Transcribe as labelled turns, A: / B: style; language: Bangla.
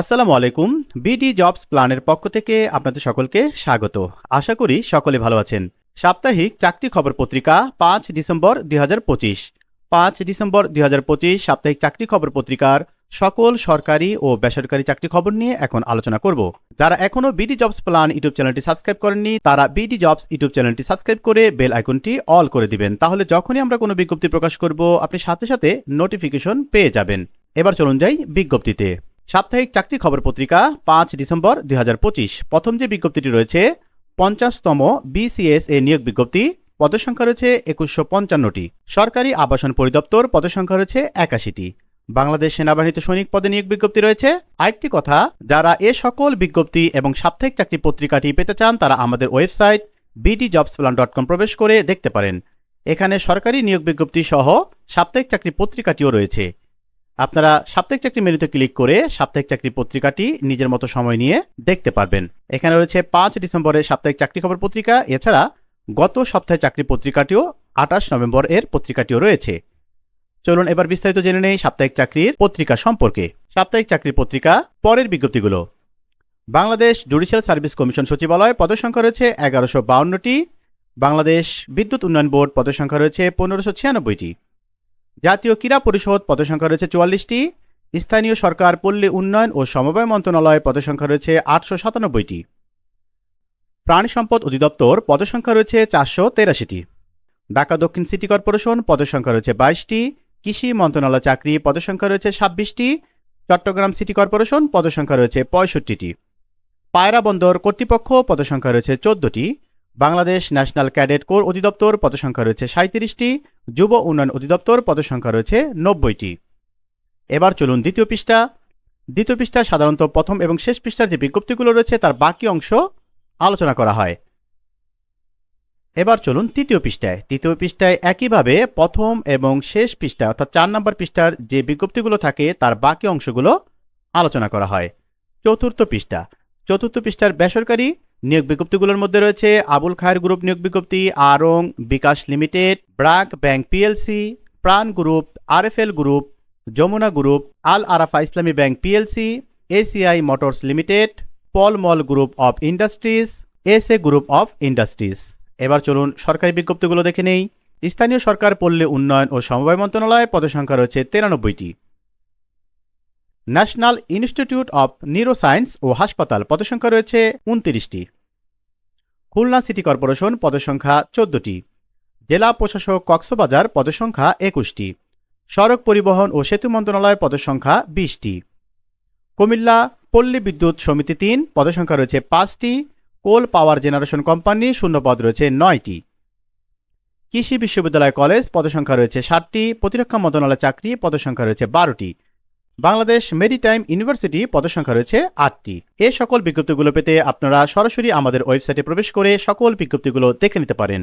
A: আসসালামু আলাইকুম। বিডি জবস প্ল্যানের পক্ষ থেকে আপনাদের সকলকে স্বাগত। আশা করি সকলে ভালো আছেন। সাপ্তাহিক চাকরি খবর পত্রিকা পাঁচ ডিসেম্বর দুই হাজার পঁচিশ। পাঁচ ডিসেম্বর দুই হাজার পঁচিশ সাপ্তাহিক চাকরি খবর পত্রিকার সকল সরকারি ও বেসরকারি চাকরি খবর নিয়ে এখন আলোচনা করব। যারা এখনও বিডি জবস প্ল্যান ইউটিউব চ্যানেলটি সাবস্ক্রাইব করেননি, তারা বিডি জবস ইউটিউব চ্যানেলটি সাবস্ক্রাইব করে বেল আইকনটি অল করে দিবেন। তাহলে যখনই আমরা কোনো বিজ্ঞপ্তি প্রকাশ করব, আপনি সাথে সাথে নোটিফিকেশন পেয়ে যাবেন। এবার চলুন যাই বিজ্ঞপ্তিতে। সাপ্তাহিক চাকরি খবর পত্রিকা, পাঁচ ডিসেম্বর দুই প্রথম যে বিজ্ঞপ্তিটি রয়েছে, পঞ্চাশতম বিসিএস এ নিয়োগ বিজ্ঞপ্তি পদসংখ্যা রয়েছে একুশশো পঞ্চান্নটি। সরকারি আবাসন পরিদপ্তর পদসংখ্যা রয়েছে একাশিটি। বাংলাদেশ সেনাবাহিনীতে সৈনিক পদে নিয়োগ বিজ্ঞপ্তি রয়েছে। আরেকটি কথা, যারা এ সকল বিজ্ঞপ্তি এবং সাপ্তাহিক চাকরি পত্রিকাটি পেতে চান, তারা আমাদের website BD jobs plan dot com প্রবেশ করে দেখতে পারেন। এখানে সরকারি নিয়োগ বিজ্ঞপ্তি সহ সাপ্তাহিক চাকরি পত্রিকাটিও রয়েছে। আপনারা সাপ্তাহিক চাকরি মেনুতে ক্লিক করে সাপ্তাহিক চাকরি পত্রিকাটি নিজের মতো সময় নিয়ে দেখতে পারবেন। এখানে রয়েছে পাঁচ ডিসেম্বরের সাপ্তাহিক চাকরি খবর পত্রিকা, এছাড়া গত সপ্তাহে চাকরি পত্রিকাটিও আঠাশ নভেম্বর এর পত্রিকাটিও রয়েছে। চলুন এবার বিস্তারিত জেনে নেই সাপ্তাহিক চাকরির পত্রিকা সম্পর্কে। সাপ্তাহিক চাকরির পত্রিকা, পরের বিজ্ঞপ্তিগুলো। বাংলাদেশ জুডিশিয়াল সার্ভিস কমিশন সচিবালয় পদসংখ্যা রয়েছে এগারোশো বাউন্নটি। বাংলাদেশ বিদ্যুৎ উন্নয়ন বোর্ড পদসংখ্যা রয়েছে পনেরোশো ছিয়ানব্বইটি। জাতীয় ক্রীড়া পরিষদ পদসংখ্যা রয়েছে চুয়াল্লিশটি। স্থানীয় সরকার, পল্লী উন্নয়ন ও সমবায় মন্ত্রণালয় পদসংখ্যা রয়েছে আটশো সাতানব্বইটি। প্রাণী সম্পদ অধিদপ্তর পদসংখ্যা রয়েছে চারশো তেরাশিটি। ঢাকা দক্ষিণ সিটি কর্পোরেশন পদসংখ্যা রয়েছে বাইশটি। কৃষি মন্ত্রণালয় চাকরি পদসংখ্যা রয়েছে ছাব্বিশটি। চট্টগ্রাম সিটি কর্পোরেশন পদসংখ্যা রয়েছে পঁয়ষট্টিটি। পায়রা বন্দর কর্তৃপক্ষ পদসংখ্যা রয়েছে চোদ্দটি। বাংলাদেশ ন্যাশনাল ক্যাডেট কোর অধিদপ্তর পদসংখ্যা রয়েছে সাঁত্রিশটি যুব উন্নয়ন অধিদপ্তর পদসংখ্যা রয়েছে নব্বইটি। এবার চলুন দ্বিতীয় পৃষ্ঠা। দ্বিতীয় পৃষ্ঠা সাধারণত প্রথম এবং শেষ পৃষ্ঠার যে বিজ্ঞপ্তিগুলো রয়েছে, তার বাকি অংশ আলোচনা করা হয়। এবার চলুন তৃতীয় পৃষ্ঠায়। তৃতীয় পৃষ্ঠায় একইভাবে প্রথম এবং শেষ পৃষ্ঠা, অর্থাৎ চার নম্বর পৃষ্ঠার যে বিজ্ঞপ্তিগুলো থাকে, তার বাকি অংশগুলো আলোচনা করা হয়। চতুর্থ পৃষ্ঠা। চতুর্থ পৃষ্ঠার বেসরকারি নিয়োগ বিজ্ঞপ্তিগুলোর মধ্যে রয়েছে আবুল খায়ের গ্রুপ নিয়োগ বিজ্ঞপ্তি, Aarong bKash limited, BRAC bank PLC, Pran group, RFL group, Jamuna group, Al Arafah Islami bank PLC, ACI motors limited, Pall Mall group of industries S A group of industries. এবার চলুন সরকারি বিজ্ঞপ্তিগুলো দেখে নেই। স্থানীয় সরকার, পল্লী উন্নয়ন ও সমবায় মন্ত্রণালয় পদসংখ্যা রয়েছে তিরানব্বইটি। ন্যাশনাল ইনস্টিটিউট অব নিউরোসায়েন্স ও হাসপাতাল পদসংখ্যা রয়েছে উনতিরিশটি। খুলনা সিটি কর্পোরেশন পদসংখ্যা চোদ্দটি। জেলা প্রশাসক কক্সবাজার পদসংখ্যা একুশটি। সড়ক পরিবহন ও সেতু মন্ত্রণালয় পদসংখ্যা বিশটি। কুমিল্লা পল্লী বিদ্যুৎ সমিতি তিন পদসংখ্যা রয়েছে পাঁচটি। কোল পাওয়ার জেনারেশন কোম্পানি শূন্যপদ রয়েছে নয়টি। কৃষি বিশ্ববিদ্যালয় কলেজ পদসংখ্যা রয়েছে ষাটটি। প্রতিরক্ষা মন্ত্রণালয় চাকরি পদসংখ্যা রয়েছে বারোটি। বাংলাদেশ মেরিটাইম ইউনিভার্সিটি পদসংখ্যা রয়েছে আটটি। এ সকল বিজ্ঞপ্তিগুলো পেতে আপনারা সরাসরি আমাদের ওয়েবসাইটে প্রবেশ করে সকল বিজ্ঞপ্তিগুলো দেখে নিতে পারেন।